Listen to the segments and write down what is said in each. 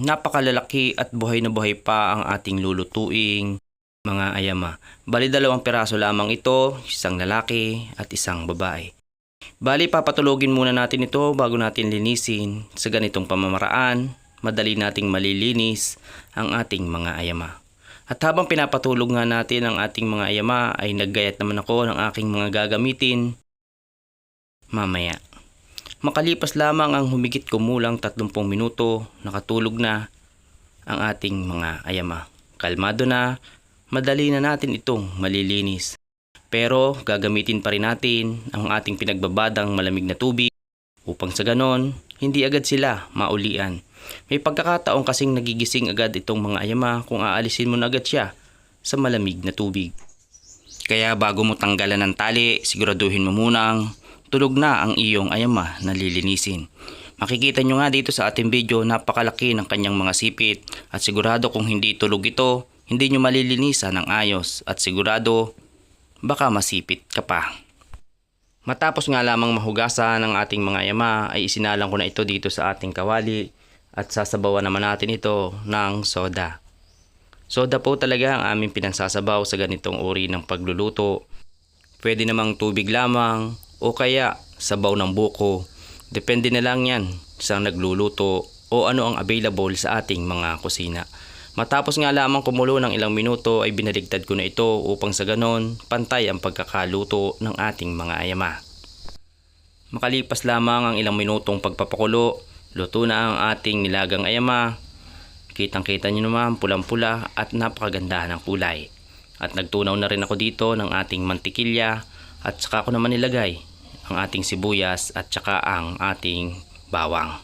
Napakalalaki at buhay na buhay pa ang ating lulutuing mga ayama. Bali dalawang piraso lamang ito, isang lalaki at isang babae. Bali papatulogin muna natin ito bago natin linisin. Sa ganitong pamamaraan, madali nating malilinis ang ating mga ayama. At habang pinapatulog nga natin ang ating mga ayama ay naggayat naman ako ng aking mga gagamitin mamaya. Makalipas lamang ang humigit kumulang 30 minuto, nakatulog na ang ating mga ayama. Kalmado na, madali na natin itong malilinis. Pero gagamitin pa rin natin ang ating pinagbabadang malamig na tubig upang sa ganon, hindi agad sila maulian. May pagkakataon kasing nagigising agad itong mga ayama kung aalisin mo na agad siya sa malamig na tubig. Kaya bago mo tanggalan ng tali, siguraduhin mo munang tulog na ang iyong ayama na lilinisin. Makikita nyo nga dito sa ating video napakalaki ng kanyang mga sipit at sigurado kung hindi tulog ito, hindi nyo malilinisan ng ayos at sigurado baka masipit ka pa. Matapos nga lamang mahugasan ng ating mga ayama ay isinalang ko na ito dito sa ating kawali at sasabawan naman natin ito ng soda. Soda po talaga ang aming pinagsasabaw sa ganitong uri ng pagluluto. Pwede namang tubig lamang o kaya sabaw ng buko. Depende na lang yan sa nagluluto o ano ang available sa ating mga kusina. Matapos nga lamang kumulo ng ilang minuto ay binaligtad ko na ito upang sa ganon pantay ang pagkakaluto ng ating mga ayama. Makalipas lamang ang ilang minutong pagpapakulo, luto na ang ating nilagang ayama. Kitang kita nyo naman pulang-pula at napakaganda ng kulay. At nagtunaw na rin ako dito ng ating mantikilya at saka ko naman nilagay ang ating sibuyas at saka ang ating bawang.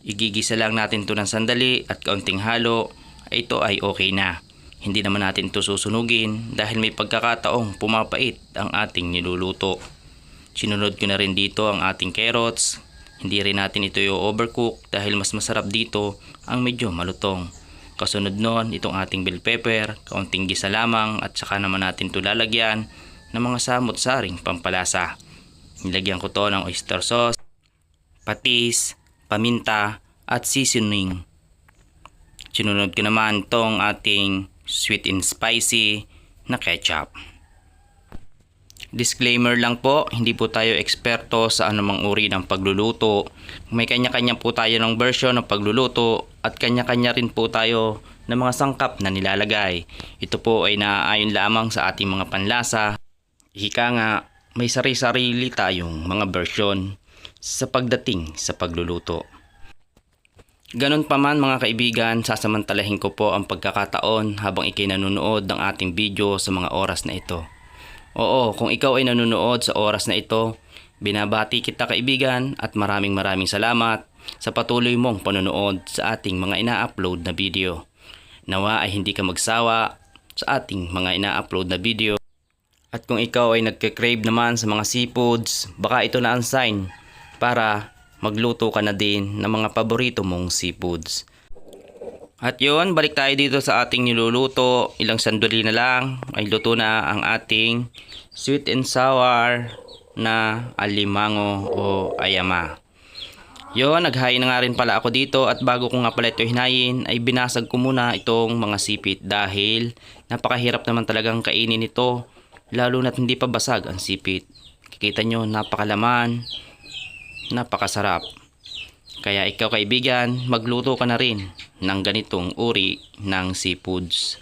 Igigisa lang natin to ng sandali at kaunting halo, ito ay okay na. Hindi naman natin to susunugin dahil may pagkakataong pumapait ang ating niluluto. Sinunod ko na rin dito ang ating carrots. Hindi rin natin ito yung overcook dahil mas masarap dito ang medyo malutong. Kasunod nun, itong ating bell pepper, kaunting gisa lamang at saka naman natin ito lalagyan ng mga samot-saring pampalasa. Nilagyan ko to ng oyster sauce, patis, paminta at seasoning. Sinunod ko naman tong ating sweet and spicy na ketchup. Disclaimer lang po, hindi po tayo eksperto sa anumang uri ng pagluluto. May kanya-kanya po tayo ng version ng pagluluto at kanya-kanya rin po tayo ng mga sangkap na nilalagay. Ito po ay naaayon lamang sa ating mga panlasa. Hika nga, may sari-sarili tayong mga version sa pagdating sa pagluluto. Ganon pa man mga kaibigan, sasamantalahin ko po ang pagkakataon habang ikay nanonood ng ating video sa mga oras na ito. Oo, kung ikaw ay nanonood sa oras na ito, binabati kita kaibigan at maraming maraming salamat sa patuloy mong panonood sa ating mga ina-upload na video. Nawa ay hindi ka magsawa sa ating mga ina-upload na video. At kung ikaw ay nagke-crave naman sa mga seafoods, baka ito na ang sign para magluto ka na din ng mga paborito mong seafoods. At yun, balik tayo dito sa ating niluluto. Ilang sandali na lang ay luto na ang ating sweet and sour na alimango o ayama. Yun, naghain na nga rin pala ako dito at bago ko nga pala ito hinayin ay binasag ko muna itong mga sipit dahil napakahirap naman talagang kainin ito lalo na't hindi pa basag ang sipit. Kikita nyo, napakalaman, napakasarap. Kaya ikaw kaibigan, magluto ka na rin ng ganitong uri ng seafoods.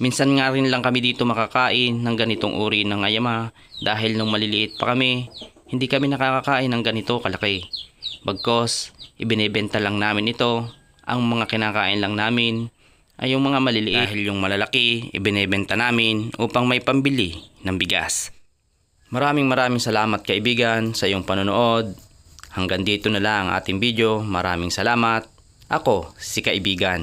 Minsan nga rin lang kami dito makakain ng ganitong uri ng ayama dahil nung maliliit pa kami, hindi kami nakakakain ng ganito kalaki. Bagkos, ibinebenta lang namin ito. Ang mga kinakain lang namin ay yung mga maliliit dahil yung malalaki ibinebenta namin upang may pambili ng bigas. Maraming maraming salamat kaibigan sa iyong panonood. Hanggang dito na lang ang ating video. Maraming salamat. Ako, si kaibigan.